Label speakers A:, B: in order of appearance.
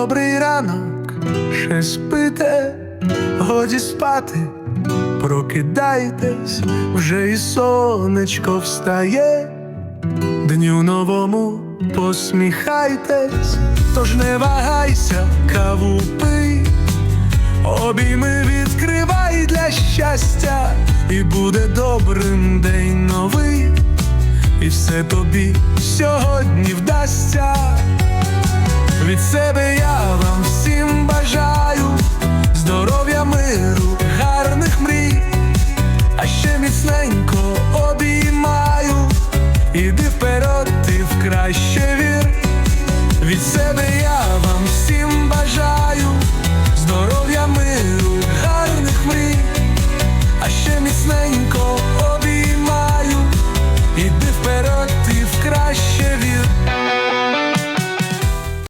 A: добрий ранок, ще спите, годі спати, прокидайтесь, вже і сонечко встає, дню новому посміхайтесь, тож не вагайся, каву пий, обійми відкривай для щастя, і буде добрим день новий, і все тобі сьогодні вдасться. Від себе міцненько обіймаю, іди вперед, ти в краще вір. Від себе